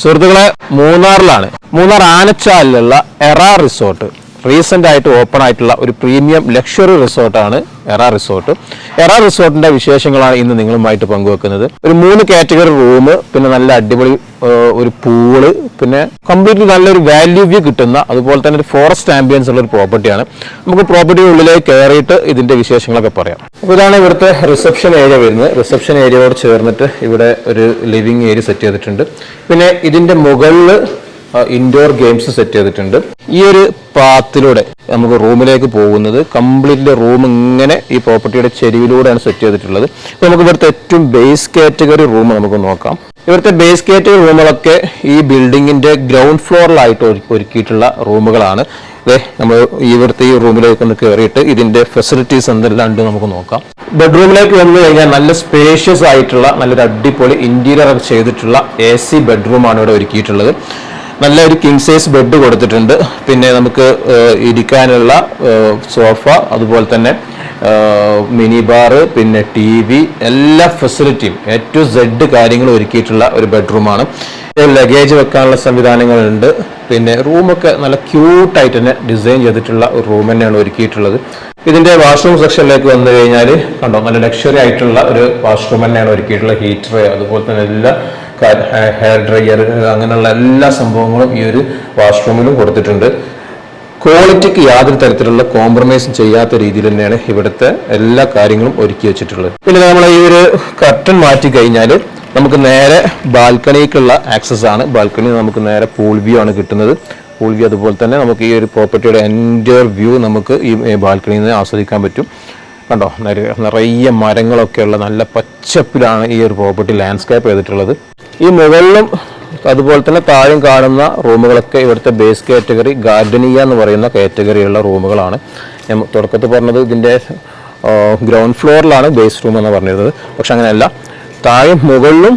സുഹൃത്തുക്കളെ മൂന്നാറിലാണ്. മൂന്നാർ ആനച്ചാലിലുള്ള എറ resort. Recent ആയിട്ട് ഓപ്പൺ ആയിട്ടുള്ള ഒരു പ്രീമിയം ലക്ഷറി റിസോർട്ടാണ് എറ റിസോർട്ട് എറ റിസോർട്ടിന്റെ വിശേഷങ്ങളാണ് ഇന്ന് നിങ്ങളുമായിട്ട് പങ്കുവെക്കുന്നത്. ഒരു മൂന്ന് കാറ്റഗറി റൂം പിന്നെ നല്ല അടിപൊളി ഒരു പൂൾ പിന്നെ കംപ്ലീറ്റ്ലി നല്ലൊരു വാല്യൂ വ്യൂ കിട്ടുന്ന അതുപോലെ തന്നെ ഒരു ഫോറസ്റ്റ് ആംബിയൻസ് ഉള്ള ഒരു പ്രോപ്പർട്ടിയാണ് നമുക്ക് പ്രോപ്പർട്ടി ഉള്ളിലേക്ക് കയറിയിട്ട് ഇതിന്റെ വിശേഷങ്ങളൊക്കെ പറയാം. അപ്പോൾ ഇതാണ് ഇവിടുത്തെ റിസപ്ഷൻ ഏരിയ വരുന്നത്. റിസപ്ഷൻ ഏരിയയോട് ചേർന്നിട്ട് ഇവിടെ ഒരു ലിവിങ് ഏരിയ സെറ്റ് ചെയ്തിട്ടുണ്ട്. പിന്നെ ഇതിന്റെ മുകളിൽ ഇൻഡോർ ഗെയിംസ് സെറ്റ് ചെയ്തിട്ടുണ്ട്. ഈ ഒരു പാത്തിലൂടെ നമുക്ക് റൂമിലേക്ക് പോകുന്നത് കംപ്ലീറ്റ്ലി റൂം ഇങ്ങനെ ഈ പ്രോപ്പർട്ടിയുടെ ചെരിവിലൂടെയാണ് സെറ്റ് ചെയ്തിട്ടുള്ളത്. അപ്പൊ നമുക്ക് ഇവിടുത്തെ ഏറ്റവും ബേസ് കാറ്റഗറി റൂം നമുക്ക് നോക്കാം. ഇവിടുത്തെ ബേസ് കാറ്റഗറി റൂമുകളൊക്കെ ഈ ബിൽഡിങ്ങിന്റെ ഗ്രൗണ്ട് ഫ്ലോറിലായിട്ട് ഒരു- ഒരുക്കിയിട്ടുള്ള റൂമുകളാണ് അതെ നമ്മൾ ഇവിടുത്തെ ഈ റൂമിലേക്ക് ഒന്ന് കയറിയിട്ട് ഇതിന്റെ ഫെസിലിറ്റീസ് എന്തെല്ലാം ഉണ്ട് നമുക്ക് നോക്കാം. ബെഡ്റൂമിലേക്ക് വന്നു കഴിഞ്ഞാൽ നല്ല സ്പേഷ്യസ് ആയിട്ടുള്ള നല്ലൊരു അടിപൊളി ഇന്റീരിയർ ചെയ്തിട്ടുള്ള എ സി ബെഡ്റൂമാണ് ഇവിടെ ഒരുക്കിയിട്ടുള്ളത്. നല്ല ഒരു കിങ് സൈസ് ബെഡ് കൊടുത്തിട്ടുണ്ട്. പിന്നെ നമുക്ക് ഇരിക്കാനുള്ള സോഫ അതുപോലെ തന്നെ മിനി ബാറ് പിന്നെ ടി വി എല്ലാ ഫെസിലിറ്റിയും എ ടു സെഡ് കാര്യങ്ങൾ ഒരുക്കിയിട്ടുള്ള ഒരു ബെഡ്റൂമാണ് ലഗേജ് വെക്കാനുള്ള സംവിധാനങ്ങളുണ്ട്. പിന്നെ റൂമൊക്കെ നല്ല ക്യൂട്ടായിട്ട് തന്നെ ഡിസൈൻ ചെയ്തിട്ടുള്ള ഒരു റൂം തന്നെയാണ് ഒരുക്കിയിട്ടുള്ളത്. ഇതിന്റെ വാഷ്റൂം സെക്ഷനിലേക്ക് വന്നു കഴിഞ്ഞാൽ കണ്ടോ നല്ല ലക്ഷറി ആയിട്ടുള്ള ഒരു വാഷ്റൂം തന്നെയാണ് ഒരുക്കിയിട്ടുള്ള ഹീറ്റർ അതുപോലെ തന്നെ എല്ലാ ഹെയർ ഡ്രയർ അങ്ങനെയുള്ള എല്ലാ സംഭവങ്ങളും ഈ ഒരു വാഷ്റൂമിലും കൊടുത്തിട്ടുണ്ട്. ക്വാളിറ്റിക്ക് യാതൊരു തരത്തിലുള്ള കോംപ്രമൈസ് ചെയ്യാത്ത രീതിയിൽ തന്നെയാണ് ഇവിടുത്തെ എല്ലാ കാര്യങ്ങളും ഒരുക്കി വെച്ചിട്ടുള്ളത്. പിന്നെ നമ്മൾ ഈ ഒരു കർട്ടൻ മാറ്റി കഴിഞ്ഞാൽ നമുക്ക് നേരെ ബാൽക്കണിക്കുള്ള ആക്സസ് ആണ്. ബാൽക്കണി നമുക്ക് നേരെ പൂൾ വ്യൂ ആണ് കിട്ടുന്നത്. പൂൾ വ്യൂ അതുപോലെ തന്നെ നമുക്ക് ഈ ഒരു പ്രോപ്പർട്ടിയുടെ എന്റെ വ്യൂ നമുക്ക് ഈ ബാൽക്കണിയിൽ നിന്ന് ആസ്വദിക്കാൻ പറ്റും. കണ്ടോ? നിറയെ നിറയെ മരങ്ങളൊക്കെയുള്ള നല്ല പച്ചപ്പിലാണ് ഈ ഒരു പ്രോപ്പർട്ടി ലാൻഡ്സ്കേപ്പ് ചെയ്തിട്ടുള്ളത്. ഈ മുകളിലും അതുപോലെ തന്നെ താഴെയും കാണുന്ന റൂമുകളൊക്കെ ഇവിടുത്തെ ബേസ് കാറ്റഗറി ഗാർഡനിയ എന്ന് പറയുന്ന കാറ്റഗറിയുള്ള റൂമുകളാണ്. ഞാൻ തുടക്കത്തിൽ പറഞ്ഞത് ഇതിന്റെ ഗ്രൗണ്ട് ഫ്ലോറിലാണ് ബേസ് റൂം എന്ന് പറഞ്ഞിരുന്നത്. പക്ഷെ അങ്ങനെയല്ല. താഴെ മുകളിലും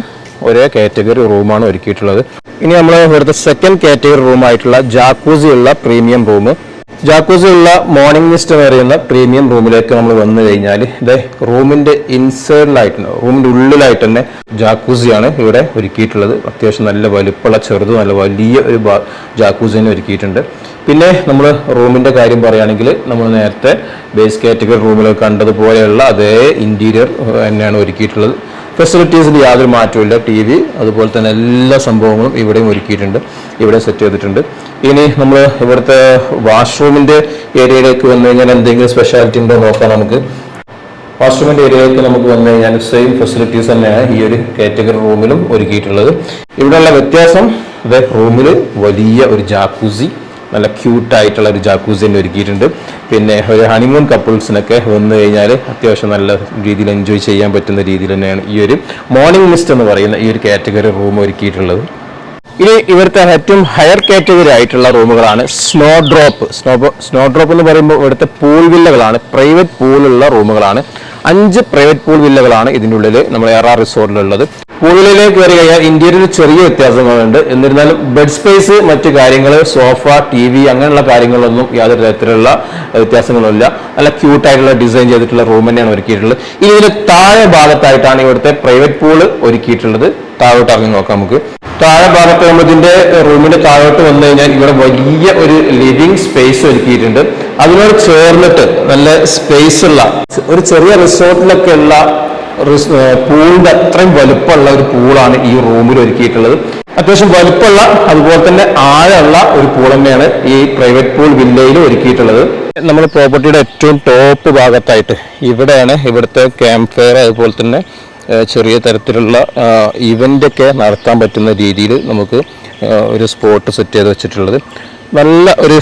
ഒരേ കാറ്റഗറി റൂമാണ് ഒരുക്കിയിട്ടുള്ളത്. ഇനി നമ്മൾ ഇവിടുത്തെ സെക്കൻഡ് കാറ്റഗറി റൂമായിട്ടുള്ള ജാക്കൂസിയുള്ള പ്രീമിയം റൂം ജാക്കൂസി ഉള്ള മോർണിംഗ് മിസ്റ്റ് എന്ന് പറയുന്ന പ്രീമിയം റൂമിലേക്ക് നമ്മൾ വന്നു കഴിഞ്ഞാൽ ഇത് റൂമിന്റെ ഇൻസൈഡിലായിട്ട് റൂമിന്റെ ഉള്ളിലായിട്ട് തന്നെ ജാക്കൂസിയാണ് ഇവിടെ ഒരുക്കിയിട്ടുള്ളത്. അത്യാവശ്യം നല്ല വലുപ്പമുള്ള ചെറുത് നല്ല വലിയ ഒരു ബാ- ജാക്കൂസി തന്നെ ഒരുക്കിയിട്ടുണ്ട്. പിന്നെ നമ്മൾ റൂമിന്റെ കാര്യം പറയുകയാണെങ്കിൽ നമ്മൾ നേരത്തെ ബേസ് കാറ്റഗറി റൂമിൽ കണ്ടതുപോലെയുള്ള അതേ ഇന്റീരിയർ തന്നെയാണ് ഒരുക്കിയിട്ടുള്ളത്. ഫെസിലിറ്റീസിൽ യാതൊരു മാറ്റമില്ല ടി വി അതുപോലെ തന്നെ എല്ലാ സംഭവങ്ങളും ഇവിടെയും ഒരുക്കിയിട്ടുണ്ട്. ഇവിടെ സെറ്റ് ചെയ്തിട്ടുണ്ട്. ഇനി നമ്മൾ ഇവിടുത്തെ വാഷ്റൂമിന്റെ ഏരിയയിലേക്ക് വന്നു കഴിഞ്ഞാൽ എന്തെങ്കിലും സ്പെഷ്യാലിറ്റി ഉണ്ടോ നോക്കാം നമുക്ക്. വാഷ്റൂമിന്റെ ഏരിയയിലേക്ക് നമുക്ക് വന്നു കഴിഞ്ഞാൽ സെയിം ഫെസിലിറ്റീസ് തന്നെയാണ് ഈ ഒരു കാറ്റഗറി റൂമിലും ഒരുക്കിയിട്ടുള്ളത്. ഇവിടെയുള്ള വ്യത്യാസം റൂമിൽ വലിയ ഒരു ജാക്കൂസി നല്ല ക്യൂട്ടായിട്ടുള്ള ഒരു ജാക്കൂസി തന്നെ ഒരുക്കിയിട്ടുണ്ട്. പിന്നെ ഒരു ഹണിമൂൺ കപ്പിൾസിനൊക്കെ വന്നു കഴിഞ്ഞാൽ അത്യാവശ്യം നല്ല രീതിയിൽ എൻജോയ് ചെയ്യാൻ പറ്റുന്ന രീതിയിൽ തന്നെയാണ് ഈ ഒരു മോർണിംഗ് മിസ്റ്റ് എന്ന് പറയുന്ന ഈ ഒരു കാറ്റഗറി റൂം ഒരുക്കിയിട്ടുള്ളത്. ഇനി ഇവിടുത്തെ ഏറ്റവും ഹയർ കാറ്റഗറി ആയിട്ടുള്ള റൂമുകളാണ് snow drop snow snow drop എന്ന് പറയുമ്പോൾ ഇവിടുത്തെ പൂൾ വില്ലകളാണ് പ്രൈവറ്റ് പൂളുള്ള റൂമുകളാണ്. അഞ്ച് പ്രൈവറ്റ് പൂൾ വില്ലകളാണ് ഇതിനുള്ളിൽ നമ്മൾ എറ റിസോർട്ടിലുള്ളത് പൂളിലേക്ക് കയറി കഴിഞ്ഞാൽ ഇന്ത്യയിൽ ഒരു ചെറിയ വ്യത്യാസങ്ങളുണ്ട്. എന്നിരുന്നാലും ബെഡ് സ്പേസ് മറ്റു കാര്യങ്ങൾ സോഫ ടി വി അങ്ങനെയുള്ള കാര്യങ്ങളൊന്നും യാതൊരു തരത്തിലുള്ള വ്യത്യാസങ്ങളുമില്ല നല്ല ക്യൂട്ടായിട്ടുള്ള ഡിസൈൻ ചെയ്തിട്ടുള്ള റൂം തന്നെയാണ് ഒരുക്കിയിട്ടുള്ളത്. ഇനി ഇതിന് താഴെ ഭാഗത്തായിട്ടാണ് ഇവിടുത്തെ പ്രൈവറ്റ് പൂൾ ഒരുക്കിയിട്ടുള്ളത്. താഴോട്ട് ഇറങ്ങി നോക്കാം നമുക്ക്. താഴെ ഭാഗത്ത് നമ്മൾ ഇതിന്റെ റൂമിന്റെ താഴോട്ട് വന്നു കഴിഞ്ഞാൽ ഇവിടെ വലിയ ഒരു ലിവിംഗ് സ്പേസ് ഒരുക്കിയിട്ടുണ്ട്. അതിനോട് ചേർന്നിട്ട് നല്ല സ്പേസ് ഉള്ള ഒരു ചെറിയ റിസോർട്ടിലൊക്കെ ഉള്ള പൂളിന്റെ അത്രയും വലുപ്പമുള്ള ഒരു പൂളാണ് ഈ റൂമിൽ ഒരുക്കിയിട്ടുള്ളത്. അത്യാവശ്യം വലുപ്പമുള്ള അതുപോലെ തന്നെ ആഴമുള്ള ഒരു പൂൾ തന്നെയാണ് ഈ പ്രൈവറ്റ് പൂൾ വില്ലയിൽ ഒരുക്കിയിട്ടുള്ളത്. നമ്മൾ പ്രോപ്പർട്ടിയുടെ ഏറ്റവും ടോപ്പ് ഭാഗത്തായിട്ട് ഇവിടെയാണ് ഇവിടുത്തെ ക്യാമ്പ് ഫയർ അതുപോലെ തന്നെ ചെറിയ തരത്തിലുള്ള ഇവന്റൊക്കെ നടത്താൻ പറ്റുന്ന രീതിയിൽ നമുക്ക് ഒരു സ്പോട്ട് സെറ്റ് ചെയ്ത് വെച്ചിട്ടുള്ളത്. നല്ല ഒരു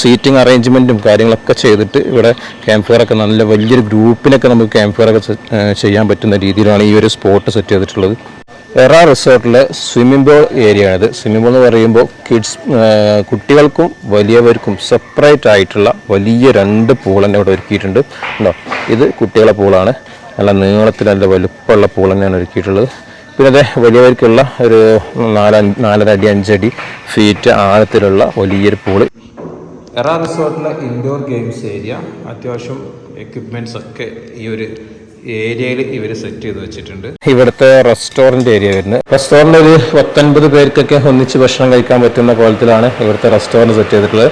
സീറ്റിംഗ് അറേഞ്ച്മെന്റും കാര്യങ്ങളൊക്കെ ചെയ്തിട്ട് ഇവിടെ ക്യാമ്പ് ഫയറൊക്കെ നല്ല വലിയൊരു ഗ്രൂപ്പിനൊക്കെ നമുക്ക് ക്യാമ്പ് ഏഹ് ചെയ്യാൻ പറ്റുന്ന രീതിയിലാണ് ഈ ഒരു സ്പോട്ട് സെറ്റ് ചെയ്തിട്ടുള്ളത്. എറ റിസോർട്ടിലെ സ്വിമ്മിംഗ് പൂൾ ഏരിയ ആണിത്. സ്വിമ്മിംഗ് പൂൾ എന്ന് പറയുമ്പോൾ കിഡ്സ് കുട്ടികൾക്കും വലിയവർക്കും സെപ്പറേറ്റ് ആയിട്ടുള്ള വലിയ രണ്ട് പൂൾ തന്നെ ഇവിടെ ഒരുക്കിയിട്ടുണ്ട്. ഇത് കുട്ടികളെ പൂളാണ് നല്ല നീളത്തിൽ നല്ല വലുപ്പമുള്ള പൂൾ തന്നെയാണ് ഒരുക്കിയിട്ടുള്ളത്. പിന്നെ അതെ വലിയവർക്കുള്ള ഒരു നാല നാലര അടി അഞ്ചടി ഫീറ്റ് ആഴത്തിലുള്ള വലിയൊരു പൂൾ എറ റിസോർട്ടിലെ ഇൻഡോർ ഗെയിംസ് ഏരിയ അത്യാവശ്യം എക്യുപ്മെന്റ്സ് ഒക്കെ ഈ ഒരു ഏരിയയിൽ ഇവർ സെറ്റ് ചെയ്ത് വെച്ചിട്ടുണ്ട്. ഇവിടുത്തെ റെസ്റ്റോറന്റ് ഏരിയ വരുന്നത് റെസ്റ്റോറന്റ് ഒരു പത്തൊൻപത് പേർക്കൊക്കെ ഒന്നിച്ച് ഭക്ഷണം കഴിക്കാൻ പറ്റുന്ന കോലത്തിലാണ് ഇവിടുത്തെ റെസ്റ്റോറന്റ് സെറ്റ് ചെയ്തിട്ടുള്ളത്.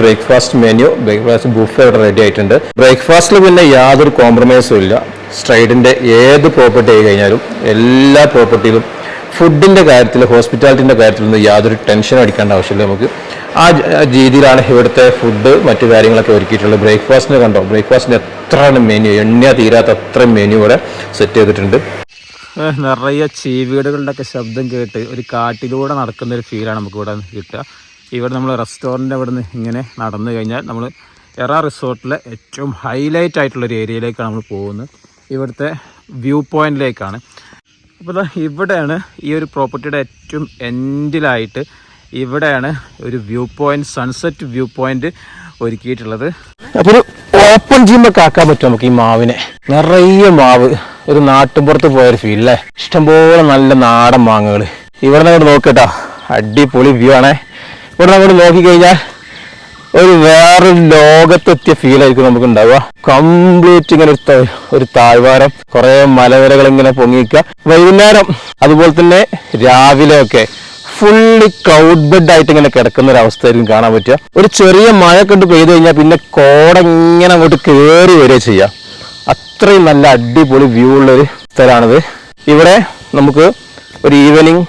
ബ്രേക്ക്ഫാസ്റ്റ് മെനു ബ്രേക്ക്ഫാസ്റ്റ് ബുഫ് ഇവിടെ റെഡി ആയിട്ടുണ്ട്. ബ്രേക്ക്ഫാസ്റ്റിൽ പിന്നെ യാതൊരു കോംപ്രമൈസും ഇല്ല. സ്ട്രൈഡിന്റെ ഏത് പ്രോപ്പർട്ടി ആയി കഴിഞ്ഞാലും എല്ലാ പ്രോപ്പർട്ടിയിലും ഫുഡിന്റെ കാര്യത്തിൽ ഹോസ്പിറ്റാലിറ്റിന്റെ കാര്യത്തിലൊന്നും യാതൊരു ടെൻഷനും അടിക്കേണ്ട ആവശ്യമില്ല നമുക്ക്. ആ രീതിയിലാണ് ഇവിടുത്തെ ഫുഡ് മറ്റു കാര്യങ്ങളൊക്കെ ഒരുക്കിയിട്ടുള്ളത്. ബ്രേക്ക്ഫാസ്റ്റിന് കണ്ടോ? ബ്രേക്ക്ഫാസ്റ്റിന് എത്ര മെനു എണ്ണ തീരാത്ത അത്ര മെനു ഇവിടെ സെറ്റ് ചെയ്തിട്ടുണ്ട്. നിറയെ ചീവീടുകളുടെ ഒക്കെ ശബ്ദം കേട്ട് ഒരു കാട്ടിലൂടെ നടക്കുന്ന ഒരു ഫീലാണ് നമുക്ക് ഇവിടെ കിട്ടുക. ഇവിടെ നമ്മൾ റെസ്റ്റോറന്റ് അവിടെ നിന്ന് ഇങ്ങനെ നടന്നു കഴിഞ്ഞാൽ നമ്മൾ എറ റിസോർട്ടിലെ ഏറ്റവും ഹൈലൈറ്റ് ആയിട്ടുള്ള ഒരു ഏരിയയിലേക്കാണ് നമ്മൾ പോകുന്നത്. ഇവിടുത്തെ വ്യൂ പോയിന്റിലേക്കാണ് അപ്പോൾ ഇവിടെയാണ് ഈ ഒരു പ്രോപ്പർട്ടിയുടെ ഏറ്റവും എൻഡിലായിട്ട് ഇവിടെയാണ് ഒരു view point sunset view point ഒരുക്കിയിട്ടുള്ളത്. അപ്പോൾ ഒരു ഓപ്പൺ ജിമ്മൊക്കെ ആക്കാൻ പറ്റും നമുക്ക് ഈ മാവിനെ? നിറയെ മാവ് ഒരു നാട്ടുമ്പുറത്ത് പോയൊരു ഫീൽ അല്ലേ ഇഷ്ടംപോലെ നല്ല നാടൻ മാങ്ങകൾ ഇവിടെ നിന്ന് അങ്ങോട്ട് നോക്കട്ടോ അടിപൊളി വ്യൂ ആണേ. ഇവിടെ നിന്ന് നോക്കിക്കഴിഞ്ഞാൽ ഒരു വേറെ ലോകത്തെത്തിയ ഫീൽ ആയിരിക്കും നമുക്ക് ഉണ്ടാവുക കംപ്ലീറ്റ് ഇങ്ങനെ ഒരു ഒരു താഴ്വാരം. കുറെ മലനിരകൾ ഇങ്ങനെ പൊങ്ങിക്കുക വൈകുന്നേരം അതുപോലെ തന്നെ രാവിലെ ഒക്കെ ഫുള്ളി ക്ലൗഡ് ബെഡ് ആയിട്ട് ഇങ്ങനെ കിടക്കുന്ന ഒരു അവസ്ഥയായിരിക്കും കാണാൻ പറ്റുക. ഒരു ചെറിയ മഴ കണ്ട് പെയ്തു കഴിഞ്ഞാൽ പിന്നെ കോട ഇങ്ങനെ അങ്ങോട്ട് കയറി വരിക ചെയ്യാം. അത്രയും നല്ല അടിപൊളി വ്യൂ ഉള്ളൊരു സ്ഥലമാണിത്. ഇവിടെ നമുക്ക് ഒരു ഈവനിങ്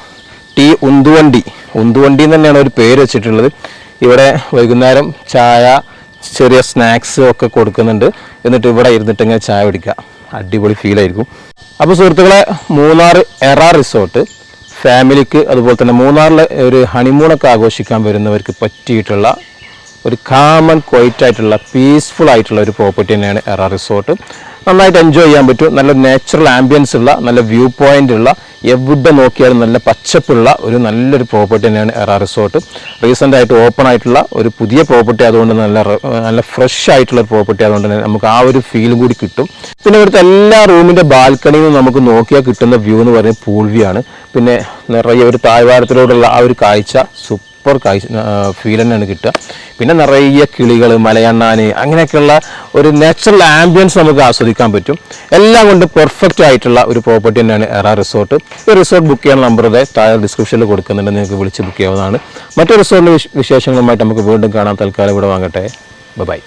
ടീ ഉന്തുവണ്ടി. ഉന്തുവണ്ടി എന്ന് തന്നെയാണ് ഒരു പേര് വെച്ചിട്ടുള്ളത്. ഇവിടെ വൈകുന്നേരം ചായ ചെറിയ സ്നാക്സ് ഒക്കെ കൊടുക്കുന്നുണ്ട്. എന്നിട്ട് ഇവിടെ ഇരുന്നിട്ട് ഇങ്ങനെ ചായ കുടിക്കുക. അടിപൊളി ഫീൽ ആയിരിക്കും. അപ്പോൾ സുഹൃത്തുക്കളെ മൂന്നാർ എറ റിസോർട്ട് ഫാമിലിക്ക് അതുപോലെ തന്നെ മൂന്നാറിലെ ഒരു ഹണിമൂണൊക്കെ ആഘോഷിക്കാൻ വരുന്നവർക്ക് പറ്റിയിട്ടുള്ള ഒരു കാമൺ ക്വൈറ്റ് ആയിട്ടുള്ള പീസ്ഫുൾ ആയിട്ടുള്ള ഒരു പ്രോപ്പർട്ടി തന്നെയാണ് എറ റിസോർട്ട് നന്നായിട്ട് എൻജോയ് ചെയ്യാൻ പറ്റും. നല്ല നാച്ചുറൽ ആംബിയൻസ് ഉള്ള നല്ല വ്യൂ പോയിന്റ് ഉള്ള എവിടെ നോക്കിയാലും നല്ല പച്ചപ്പുള്ള ഒരു നല്ലൊരു പ്രോപ്പർട്ടി തന്നെയാണ് എറ റിസോർട്ട് റീസെന്റ് ആയിട്ട് ഓപ്പൺ ആയിട്ടുള്ള ഒരു പുതിയ പ്രോപ്പർട്ടി ആയതുകൊണ്ട് നല്ല നല്ല ഫ്രഷ് ആയിട്ടുള്ള ഒരു പ്രോപ്പർട്ടി ആയതുകൊണ്ട് തന്നെ നമുക്ക് ആ ഒരു ഫീൽ കൂടി കിട്ടും. പിന്നെ ഇവിടുത്തെ എല്ലാ റൂമിന്റെ ബാൽക്കണിയിൽ നിന്ന് നമുക്ക് നോക്കിയാൽ കിട്ടുന്ന വ്യൂ എന്ന് പറയുന്നത് പൂൾ ആണ്. പിന്നെ നിറയെ ഒരു താഴ്വാരത്തിലൂടെയുള്ള ആ ഒരു കാഴ്ച സൂപ്പർ കാഴ്ച ഫീൽ തന്നെയാണ് കിട്ടുക. പിന്നെ നിറയെ കിളികൾ മലയണ്ണാൻ അങ്ങനെയൊക്കെയുള്ള ഒരു നാച്ചുറൽ ആംബിയൻസ് നമുക്ക് ആസ്വദിക്കാൻ പറ്റും. എല്ലാം കൊണ്ട് പെർഫെക്റ്റ് ആയിട്ടുള്ള ഒരു പ്രോപ്പർട്ടി തന്നെയാണ് എറ റിസോർട്ട് ഈ റിസോർട്ട് ബുക്ക് ചെയ്യാൻ നമ്പർ താഴെ ഡിസ്ക്രിപ്ഷനിൽ കൊടുക്കുന്നുണ്ട്. നിങ്ങൾക്ക് വിളിച്ച് ബുക്ക് ചെയ്യാവുന്നതാണ്. മറ്റു റിസോർട്ടിന്റെ വിശേഷങ്ങളുമായിട്ട് നമുക്ക് വീണ്ടും കാണാൻ തൽക്കാലം ഇവിടെ വാങ്ങട്ടെ. ബൈ